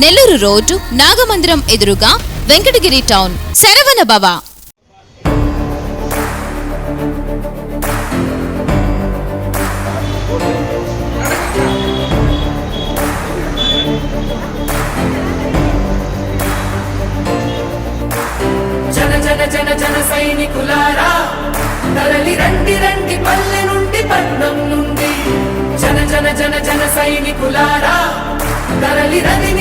Nellore road Nagamandiram ఎదురుగా Venkatagiri town. Saravana భవ. జన జన సైనికులారా తరలి రండి రండి పల్లె నుండి పట్నం నుండి. జన జన జన జన సైనికులారా తరలి రండి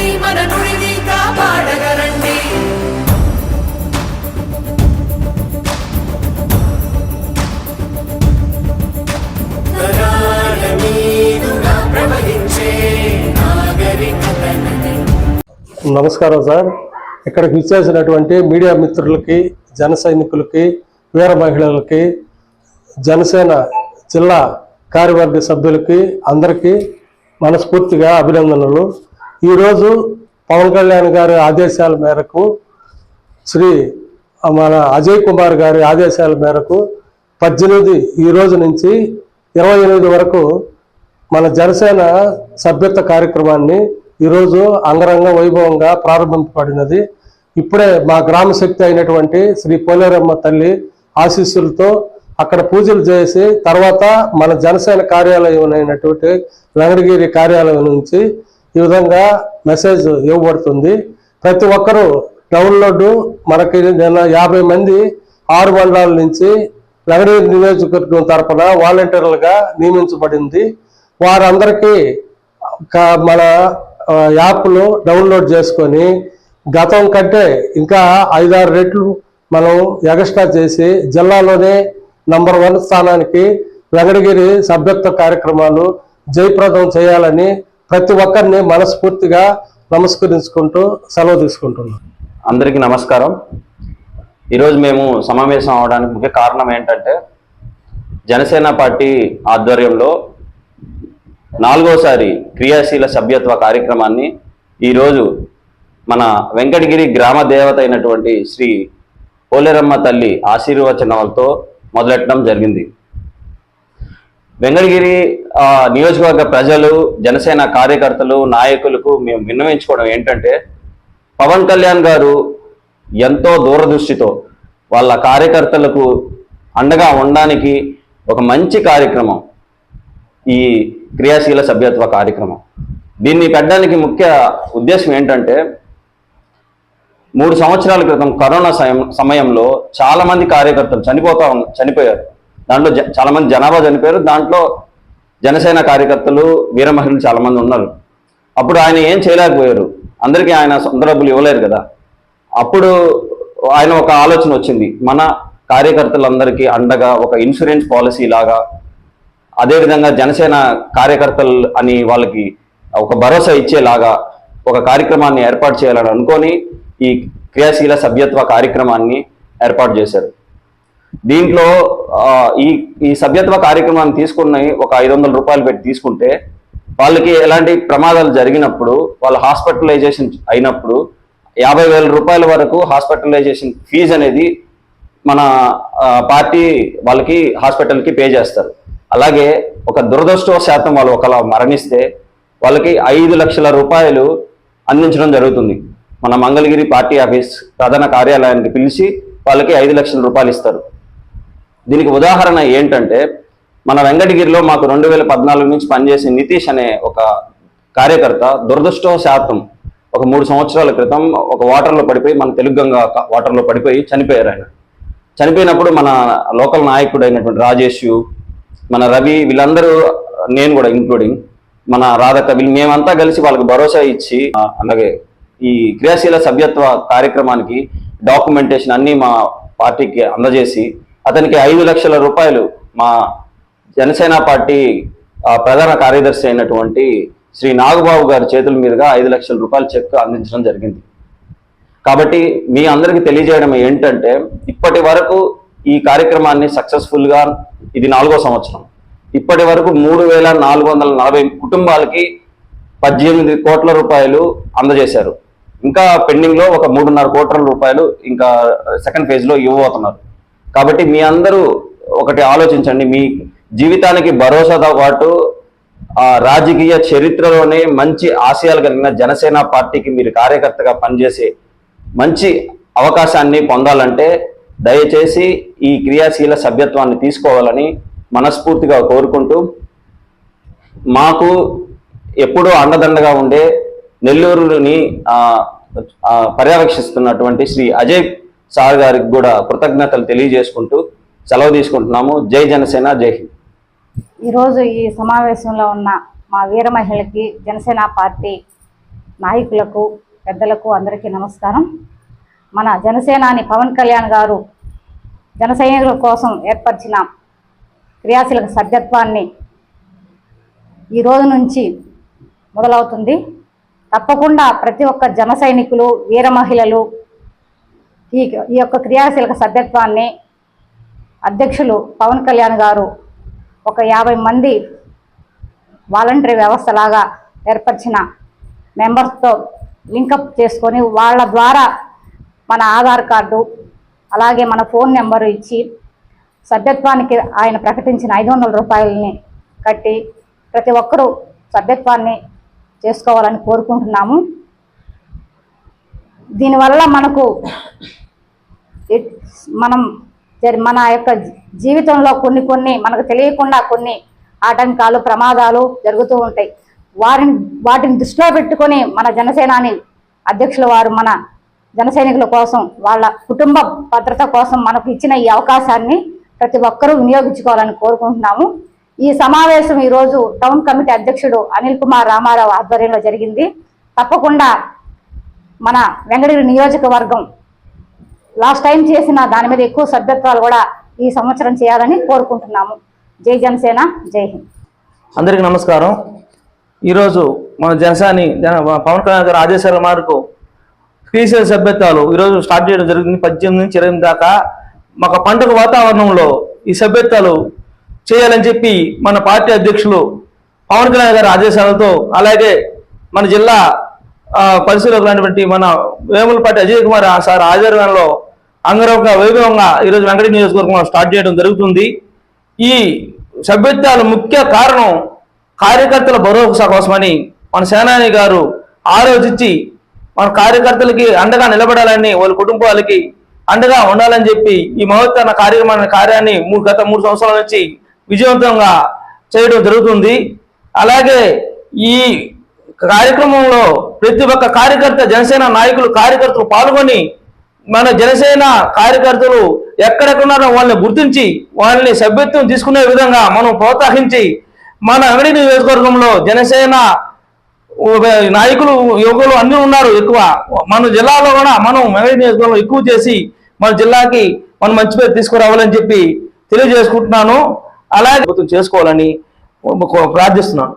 నమస్కారం సార్. ఇక్కడికి విచ్చేసినటువంటి మీడియా మిత్రులకి జన సైనికులకి వీర మహిళలకి జనసేన జిల్లా కార్యవర్గ సభ్యులకి అందరికీ మనస్ఫూర్తిగా అభినందనలు. ఈరోజు పవన్ కళ్యాణ్ గారి ఆదేశాల మేరకు శ్రీ మన అజయ్ కుమార్ గారి ఆదేశాల మేరకు పద్దెనిమిది ఈ రోజు నుంచి ఇరవై ఎనిమిది వరకు మన జనసేన సభ్యత్వ కార్యక్రమాన్ని ఈరోజు అంగరంగ వైభవంగా ప్రారంభింపబడినది ఇప్పుడే మా గ్రామ శక్తి అయినటువంటి శ్రీ పోలేరమ్మ తల్లి ఆశీస్సులతో అక్కడ పూజలు చేసి తర్వాత మన జనసేన కార్యాలయం అయినటువంటి లంగడిగిరి కార్యాలయం నుంచి ఈ విధంగా మెసేజ్ ఇవ్వబడుతుంది. ప్రతి ఒక్కరూ డౌన్లోడ్ మనకి నిన్న యాభై మంది ఆరు మండలాల నుంచి లంగడిగిరి నియోజకవర్గం తరపున వాలంటీర్లుగా నియమించబడింది. వారందరికీ మన యాప్ను డౌన్లోడ్ చేసుకొని గతం కంటే ఇంకా ఐదారు రెట్లు మనం ఎగస్ట్రా చేసి జిల్లాలోనే నంబర్ వన్ స్థానానికి వెంకటగిరి సభ్యత్వ కార్యక్రమాలు జయప్రదం చేయాలని ప్రతి ఒక్కరిని మనస్ఫూర్తిగా నమస్కరించుకుంటూ సెలవు తీసుకుంటున్నాం. అందరికీ నమస్కారం. ఈరోజు మేము సమావేశం అవడానికి ముఖ్య కారణం ఏంటంటే జనసేన పార్టీ ఆధ్వర్యంలో నాలుగోసారి క్రియాశీల సభ్యత్వ కార్యక్రమాన్ని ఈరోజు మన వెంకటగిరి గ్రామ దేవత అయినటువంటి శ్రీ పోలేరమ్మ తల్లి ఆశీర్వచనాలతో మొదలెట్టడం జరిగింది. వెంకటగిరి నియోజకవర్గ ప్రజలు జనసేన కార్యకర్తలు నాయకులకు మేము విన్నవించుకోవడం ఏంటంటే పవన్ కళ్యాణ్ గారు ఎంతో దూరదృష్టితో వాళ్ళ కార్యకర్తలకు అండగా ఉండడానికి ఒక మంచి కార్యక్రమం ఈ క్రియాశీల సభ్యత్వ కార్యక్రమం. దీన్ని పెట్టడానికి ముఖ్య ఉద్దేశం ఏంటంటే మూడు సంవత్సరాల క్రితం కరోనా సమయం- సమయంలో చాలా మంది కార్యకర్తలు చనిపోతా చనిపోయారు. దాంట్లో జ- చాలా మంది జనాభా చనిపోయారు. దాంట్లో జనసేన కార్యకర్తలు వీర మహిళలు చాలా మంది ఉన్నారు. అప్పుడు ఆయన ఏం చేయలేకపోయారు? అందరికీ ఆయన సొంత డబ్బులు ఇవ్వలేరు కదా. అప్పుడు ఆయన ఒక ఆలోచన వచ్చింది. మన కార్యకర్తలందరికీ అండగా ఒక ఇన్సూరెన్స్ పాలసీ లాగా అదేవిధంగా జనసేన కార్యకర్తలు అని వాళ్ళకి ఒక భరోసా ఇచ్చేలాగా ఒక కార్యక్రమాన్ని ఏర్పాటు చేయాలని అనుకొని ఈ క్రియాశీల సభ్యత్వ కార్యక్రమాన్ని ఏర్పాటు చేశారు. దీంట్లో ఈ ఈ సభ్యత్వ కార్యక్రమాన్ని తీసుకున్న ఒక ఐదు వందల రూపాయలు పెట్టి తీసుకుంటే వాళ్ళకి ఎలాంటి ప్రమాదాలు జరిగినప్పుడు వాళ్ళ హాస్పిటలైజేషన్ అయినప్పుడు యాభై వేల రూపాయల వరకు హాస్పిటలైజేషన్ ఫీజు అనేది మన పార్టీ వాళ్ళకి హాస్పిటల్కి పే చేస్తారు. అలాగే ఒక దురదృష్టవశాతం వాళ్ళు ఒకలా మరణిస్తే వాళ్ళకి ఐదు లక్షల రూపాయలు అందించడం జరుగుతుంది. మన మంగళగిరి పార్టీ ఆఫీస్ ప్రధాన కార్యాలయానికి పిలిచి వాళ్ళకి ఐదు లక్షల రూపాయలు ఇస్తారు. దీనికి ఉదాహరణ ఏంటంటే మన వెంకటగిరిలో మాకు రెండు వేల పద్నాలుగు నుంచి పనిచేసే నితీష్ అనే ఒక కార్యకర్త దురదృష్టవశాతం ఒక మూడు సంవత్సరాల క్రితం ఒక వాటర్లో పడిపోయి మన తెలుగు గంగా వాటర్లో పడిపోయి చనిపోయారు ఆయన. చనిపోయినప్పుడు మన లోకల్ నాయకుడు అయినటువంటి రాజేష్ మన రవి వీళ్ళందరూ నేను కూడా ఇంక్లూడింగ్ మన రాధక వీళ్ళు మేమంతా కలిసి వాళ్ళకి భరోసా ఇచ్చి అలాగే ఈ క్రియాశీల సభ్యత్వ కార్యక్రమానికి డాక్యుమెంటేషన్ అన్ని మా పార్టీకి అందజేసి అతనికి ఐదు లక్షల రూపాయలు మా జనసేన పార్టీ ప్రధాన కార్యదర్శి అయినటువంటి శ్రీ నాగబాబు గారి చేతుల మీదుగా ఐదు లక్షల రూపాయల చెక్ అందించడం జరిగింది. కాబట్టి మీ అందరికీ తెలియజేయడం ఏంటంటే ఇప్పటి వరకు ఈ కార్యక్రమాన్ని సక్సెస్ఫుల్గా ఇది నాలుగో సంవత్సరం. ఇప్పటి వరకు మూడు వేల నాలుగు వందల నలభై కుటుంబాలకి పద్దెనిమిది కోట్ల రూపాయలు అందజేశారు. ఇంకా పెండింగ్లో ఒక మూడున్నర కోట్ల రూపాయలు ఇంకా సెకండ్ ఫేజ్లో ఇవ్వబోతున్నారు. కాబట్టి మీ అందరూ ఒకటి ఆలోచించండి. మీ జీవితానికి భరోసాతో పాటు రాజకీయ చరిత్రలోనే మంచి ఆశయాలు కలిగిన జనసేన పార్టీకి మీరు కార్యకర్తగా పనిచేసే మంచి అవకాశాన్ని పొందాలంటే దయచేసి ఈ క్రియాశీల సభ్యత్వాన్ని తీసుకోవాలని మనస్ఫూర్తిగా కోరుకుంటూ మాకు ఎప్పుడూ అండదండగా ఉండే నెల్లూరుని పర్యవేక్షిస్తున్నటువంటి శ్రీ అజయ్ సార్ గారికి కూడా కృతజ్ఞతలు తెలియజేసుకుంటూ సెలవు తీసుకుంటున్నాము. జై జనసేన జై హింద్. ఈరోజు ఈ సమావేశంలో ఉన్న మా వీర మహిళకి జనసేన పార్టీ నాయకులకు పెద్దలకు అందరికీ నమస్కారం. మన జనసేనాని పవన్ కళ్యాణ్ గారు జన సైనికుల కోసం ఏర్పరిచిన క్రియాశీలక సభ్యత్వాన్ని ఈ రోజు నుంచి మొదలవుతుంది. తప్పకుండా ప్రతి ఒక్క జన సైనికులు వీర మహిళలు ఈ ఈ యొక్క క్రియాశీలక సభ్యత్వాన్ని అధ్యక్షులు పవన్ కళ్యాణ్ గారు ఒక యాభై మంది వాలంటరీ వ్యవస్థలాగా ఏర్పరిచిన మెంబర్స్తో లింకప్ చేసుకొని వాళ్ళ ద్వారా మన ఆధార్ కార్డు అలాగే మన ఫోన్ నెంబరు ఇచ్చి సభ్యత్వానికి ఆయన ప్రకటించిన ఐదు వందల రూపాయలని కట్టి ప్రతి ఒక్కరూ సభ్యత్వాన్ని చేసుకోవాలని కోరుకుంటున్నాము. దీనివల్ల మనకు మనం జరి- మన యొక్క జీవితంలో కొన్ని కొన్ని మనకు తెలియకుండా కొన్ని ఆటంకాలు ప్రమాదాలు జరుగుతూ ఉంటాయి. వారిని వాటిని దృష్టిలో పెట్టుకొని మన జనసేనాని అధ్యక్షుల వారు మన జన సైనికుల కోసం వాళ్ళ కుటుంబ భద్రత కోసం మనకు ఇచ్చిన ఈ అవకాశాన్ని ప్రతి ఒక్కరూ వినియోగించుకోవాలని కోరుకుంటున్నాము. ఈ సమావేశం ఈరోజు టౌన్ కమిటీ అధ్యక్షుడు అనిల్ కుమార్ రామారావు ఆధ్వర్యంలో జరిగింది. తప్పకుండా మన వెంకటగిరి నియోజకవర్గం లాస్ట్ టైం చేసిన దాని మీద ఎక్కువ సభ్యత్వాలు కూడా ఈ సంవత్సరం చేయాలని కోరుకుంటున్నాము. జై జనసేన జై హింద్. అందరికీ నమస్కారం. ఈరోజు మన జనసేని పవన్ కళ్యాణ్ గారు ఆదేశాల మేరకు క్రీసీల సభ్యత్వాలు ఈరోజు స్టార్ట్ చేయడం జరిగింది పద్దెనిమిది నుంచి ఇరవై దాకా. మాకు పండుగ వాతావరణంలో ఈ సభ్యత్వాలు చేయాలని చెప్పి మన పార్టీ అధ్యక్షులు పవన్ కళ్యాణ్ గారి ఆదేశాలతో అలాగే మన జిల్లా ఆ, పరిశీలకులైనటువంటి మన వేములపాటి అజయ్ కుమార్ సార్ ఆధ్వర్యంలో అంగరంగ వైభవంగా ఈరోజు వెంకట నియోజకవర్గంలో స్టార్ట్ చేయడం జరుగుతుంది. ఈ సభ్యత్వాల ముఖ్య కారణం కార్యకర్తల భరోసా కోసమని మన సేనాని గారు ఆలోచించి మన కార్యకర్తలకి అండగా నిలబడాలని వాళ్ళ కుటుంబాలకి అండగా ఉండాలని చెప్పి ఈ మహత్తర కార్యక్రమాన్ని కార్యాన్ని మూడు గత మూడు సంవత్సరాల నుంచి విజయవంతంగా చేయడం జరుగుతుంది. అలాగే ఈ కార్యక్రమంలో ప్రతి ఒక్క కార్యకర్త జనసేన నాయకులు కార్యకర్తలు పాల్గొని మన జనసేన కార్యకర్తలు ఎక్కడెక్కడున్నారో వాళ్ళని గుర్తించి వాళ్ళని సభ్యత్వం తీసుకునే విధంగా మనం ప్రోత్సహించి మన అంగడి నియోజకవర్గంలో జనసేన నాయకులు యువకులు అన్ని ఉన్నారు ఎక్కువ. మన జిల్లాలో కూడా మనం అంగడి నియోజకవర్గంలో ఎక్కువ చేసి మన జిల్లాకి మనం మంచి పేరు తీసుకురావాలని చెప్పి తెలియజేసుకుంటున్నాను. అలాగే చేసుకోవాలని ప్రార్థిస్తున్నాను.